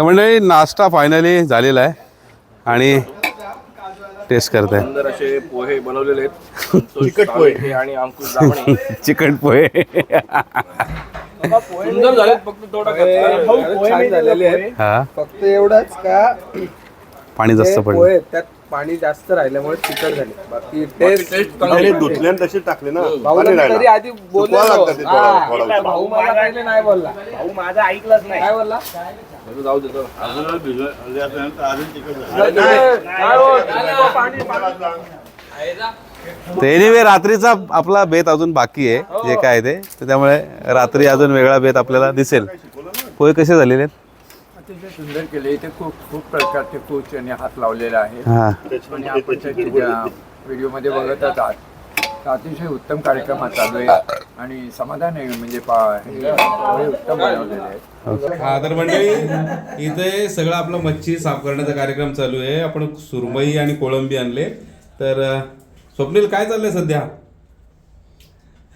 तर म्हणजे नाश्ता फायनली झालेला आहे आणि टेस्ट करत आहे सुंदर असे पोहे बनवलेले आहेत. चिकट पोहे. आणि अंकुश दामणे चिकन पोहे. सुंदर झालेत फक्त थोडा झालेले आहेत. हा. फक्त एवढंच का? पाणी जास्त पडलं. पोहे त्यात पाणी जास्त राहिल्यामुळे चिकट झाले. बाकी टेस्ट चांगली धुतल्यान तशी टाकले ना. तरी आधी. भाऊ मला पहिले नाही बोलला. भाऊ माझा ऐकलंच नाही. काय बोलला? जाऊ देतो काय बोल? पाणी तर एनिवे रात्रीचा आपला बेत अजून बाकी आहे जे काय ते. तर त्यामुळे रात्री अजून वेगळा बेत आपल्याला दिसेल. पोहे कसे झालेले आहेत? अतिशय सुंदर केले. इथे खूप खूप प्रकारचे कोच यांनी हात लावलेले आहेत. हा. आणि आपण त्याच्या व्हिडिओमध्ये बघतच आहात. तर अतिशय उत्तम कार्यक्रम हा चालू आहे आणि समाधान आहे म्हणजे पा हे उत्तम बनवलेले आहेत. हा तर मंडळी इथे सगळं आपलं मच्छी साफ करण्याचा कार्यक्रम चालू आहे. आपण सुरमई आणि कोळंबी आणले. तर अं, स्वप्नील काय चाललंय सध्या?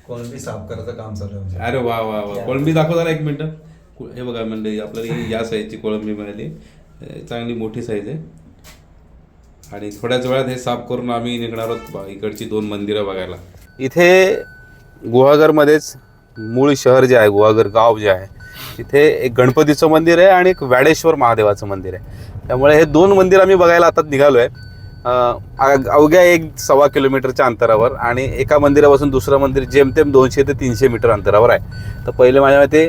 कोळंबी साफ करायचं काम चालू आहे. अरे वा वा वा. कोळंबी दाखव जरा एक मिनिट. हे बघा मंडळी आपल्याला ही या साईजची कोळंबी मिळाली. अं, चांगली मोठी साईज आहे. आणि थोड्याच वेळात हे साफ करून आम्ही निघणार आहोत इकडची दोन मंदिरं बघायला. इथे गुहागरमध्येच मूळ शहर जे आहे गुहागर गाव जे आहे तिथे एक गणपतीचं मंदिर आहे आणि एक व्याडेश्वर महादेवाचं मंदिर आहे. त्यामुळे हे दोन मंदिर आम्ही बघायला आता निघालो आहे अवघ्या एक सव्वा किलोमीटरच्या अंतरावर आणि एका मंदिरापासून दुसरं मंदिर जेमतेम दोनशे ते तीनशे मीटर अंतरावर आहे. तर पहिले माझ्या मते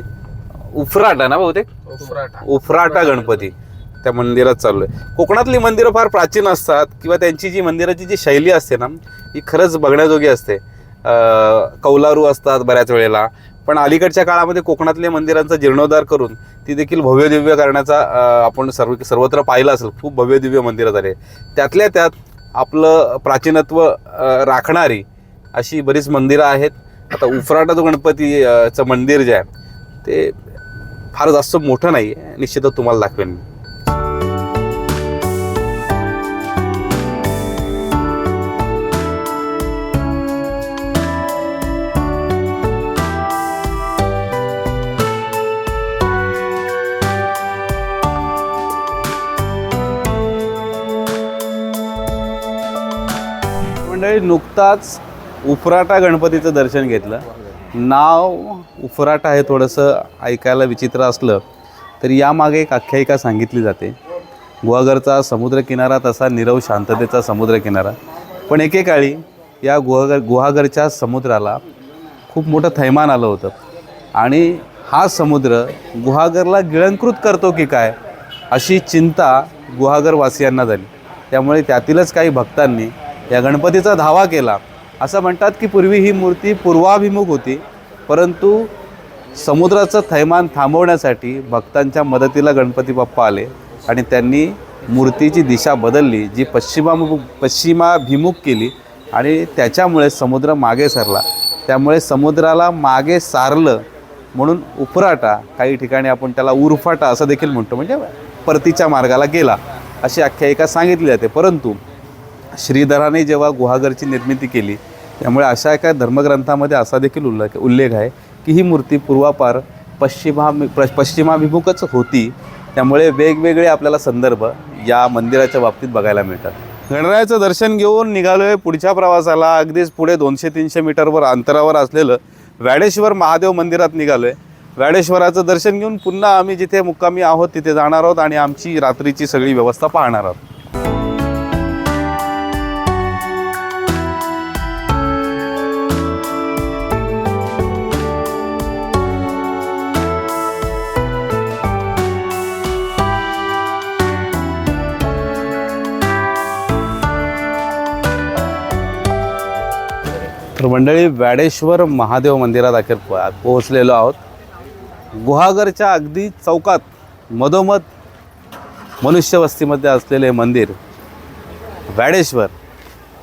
उफराटा ना बहुतेक? उफराटा गणपती. त्या मंदिरात चाललो आहे कोकणातली मंदिरं फार प्राचीन असतात किंवा त्यांची जी मंदिराची जी शैली असते ना ही खरंच बघण्याजोगी असते. कौलारू असतात बऱ्याच वेळेला पण अलीकडच्या काळामध्ये कोकणातल्या मंदिरांचा जीर्णोद्धार करून ती देखील भव्यदिव्य करण्याचा आपण सर्व सर्वत्र पाहिलं असेल खूप भव्यदिव्य मंदिरं झाले. त्यातल्या त्यात आपलं प्राचीनत्व राखणारी अशी बरीच मंदिरं आहेत. आता उफराटा जो गणपतीचं मंदिर जे आहे ते फार जास्त मोठं नाही आहे निश्चितच तुम्हाला दाखवेन मी. नुकताच उफराटा गणपतीचं दर्शन घेतलं. नाव उफराटा हे थोडंसं ऐकायला विचित्र असलं तरी यामागे एक आख्यायिका सांगितली जाते. गुहागरचा समुद्रकिनारा तसा निरव शांततेचा समुद्रकिनारा. पण एकेकाळी या गुहागर गुहागरच्या समुद्राला खूप मोठं थैमान आलं होतं. आणि हा समुद्र गुहागरला गिळंकृत करतो की काय अशी चिंता गुहागरवासियांना झाली. त्यामुळे त्यातीलच काही भक्तांनी या गणपतीचा धावा केला. असं म्हणतात की पूर्वी ही मूर्ती पूर्वाभिमुख होती परंतु समुद्राचं थैमान थांबवण्यासाठी भक्तांच्या मदतीला गणपती बाप्पा आले. आणि त्यांनी मूर्तीची दिशा बदलली जी पश्चिमाभिमुख पश्चिमाभिमुख केली आणि त्याच्यामुळे समुद्र मागे सरला. त्यामुळे समुद्राला मागे सारलं म्हणून उफराटा काही ठिकाणी आपण त्याला उरफाटा असं देखील म्हणतो म्हणजे परतीच्या मार्गाला गेला अशी आख्यायिका सांगितली जाते. परंतु श्रीधराने जेव्हा गुहागरची निर्मिती केली त्यामुळे अशा एका धर्मग्रंथामध्ये असा देखील उल्लेख उल्लेख आहे की ही मूर्ती पूर्वापार पश्चिमा पश्चिमाभिमुखच होती. त्यामुळे वेगवेगळे आपल्याला संदर्भ या मंदिराच्या बाबतीत बघायला मिळतात. गणरायाचं दर्शन घेऊन निघालोय पुढच्या प्रवासाला. अगदीच पुढे दोनशे तीनशे मीटरवर अंतरावर असलेलं व्याडेश्वर महादेव मंदिरात निघालोय. व्याडेश्वराचं दर्शन घेऊन पुन्हा आम्ही जिथे मुक्कामी आहोत तिथे जाणार आहोत आणि आमची रात्रीची सगळी व्यवस्था पाहणार आहोत. तर मंडळी व्याडेश्वर महादेव मंदिरात अखेर प- पोहोचलेलो आहोत. गुहागरच्या अगदी चौकात मधोमध मनुष्यवस्तीमध्ये असलेले मंदिर व्याडेश्वर.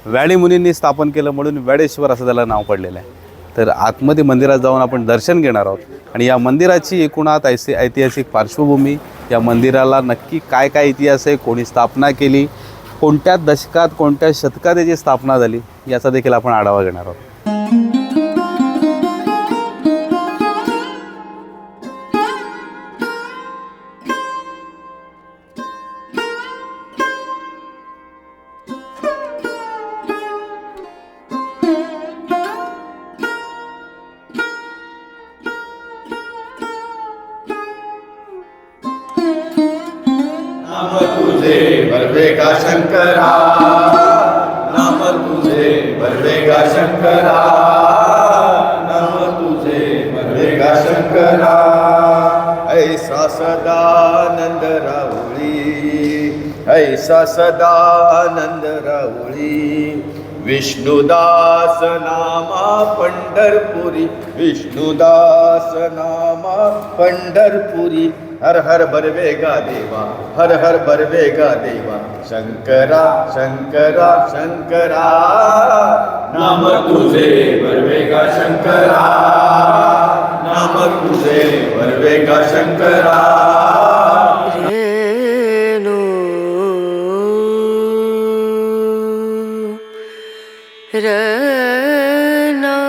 व्याडी मुनींनी स्थापन केलं म्हणून व्याडेश्वर असं त्याला नाव पडलेलं आहे. तर आतमध्ये मंदिरात जाऊन आपण दर्शन घेणार आहोत. आणि या मंदिराची एकूणात ऐसे ऐतिहासिक पार्श्वभूमी या मंदिराला नक्की काय काय इतिहास आहे कोणी स्थापना केली कोणत्या दशकात कोणत्या शतकात याची स्थापना झाली याचा देखील आपण आढावा घेणार आहोत. तुझे बर्वे का शंकरा? बरवेगा शंकरा नाम तुझे बरवेगा शंकरा. ऐसा सदानंद राहुळी ऐसा सदानंद राहुळी विष्णुदास नामा पंढरपुरी विष्णुदास नामा पंढरपुरी. हर हर बरवेगा देवा, हर हर बरवेगा देवा। शंकरा शंकरा शंकरा, नाम तुझे बरवेगा शंकरा। नाम तुझे बरवेगा शंकरा। रना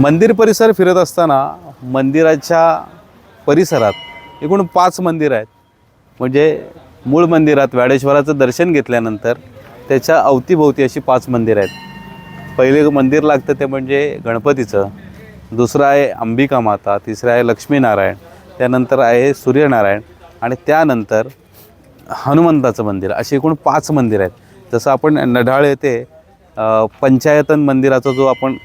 मंदिर परिसर फिरत असताना मंदिराच्या परिसरात एकूण पाच मंदिर आहेत. म्हणजे मूळ मंदिरात व्याडेश्वराचं दर्शन घेतल्यानंतर त्याच्या अवतीभोवती अशी पाच मंदिर आहेत. पहिले मंदिर लागतं ते म्हणजे गणपतीचं दुसरं आहे अंबिका माता तिसरा आहे लक्ष्मीनारायण त्यानंतर आहे सूर्यनारायण आणि त्यानंतर हनुमंताचं मंदिर. अशी एकूण पाच मंदिर आहेत. जसं आपण नढाळ येथे पंचायतन मंदिराचा जो आपण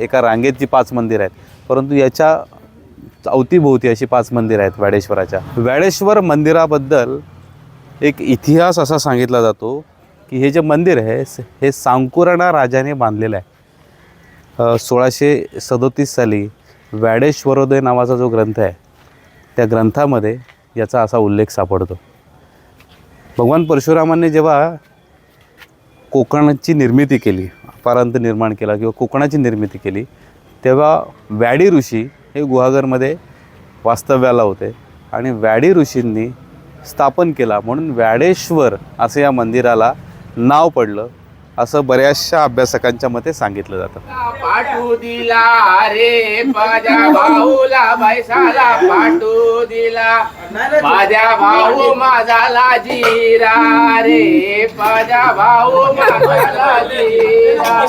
एका रांगेत जी पाच मंदिर आहेत परंतु याच्या अवतीभोवती अशी पाच मंदिरं आहेत व्याडेश्वराच्या व्याडेश्वर मंदिराबद्दल एक इतिहास असा सांगितला जातो की हे जे मंदिर आहे हे सांकुराणा राजाने बांधलेलं आहे. सोळाशे सदोतीस साली व्याडेश्वरोदय नावाचा जो ग्रंथ आहे त्या ग्रंथामध्ये याचा असा उल्लेख सापडतो. भगवान परशुरामांनी जेव्हा कोकणाची निर्मिती केली अपारांत निर्माण केला किंवा कोकणाची निर्मिती केली तेव्हा व्याडी ऋषी हे गुहागरमध्ये वास्तव्याला होते आणि व्याडी ऋषींनी स्थापन केला म्हणून व्याडेश्वर असं या मंदिराला नाव पडलं. असं बऱ्याचशा अभ्यासकांच्या मते सांगितलं जातं. पाठू दिला रे माझ्या भाऊला बैसाला पाठू दिला माझ्या भाऊ माझा लाजीरा रे माझ्या भाऊ माझा लाजीरा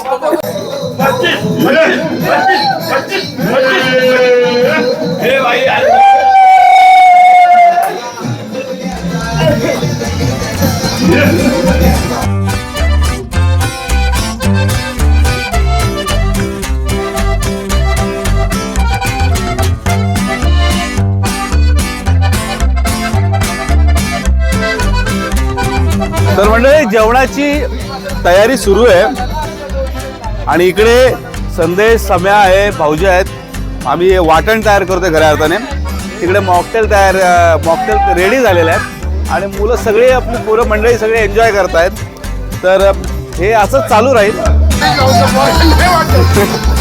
मंडळी जेवणाची तयारी सुरू आहे. आणि इकडे संदेश सम्या आहे भाऊजी आहेत. आम्ही वाटण तयार करतोय खऱ्या अर्थाने. तिकडे मॉकटेल तयार मॉकटेल रेडी झालेले आहेत. आणि मुलं सगळे आपली पोरं मंडळी सगळे एन्जॉय करतायत. तर हे असंच चालू राहील.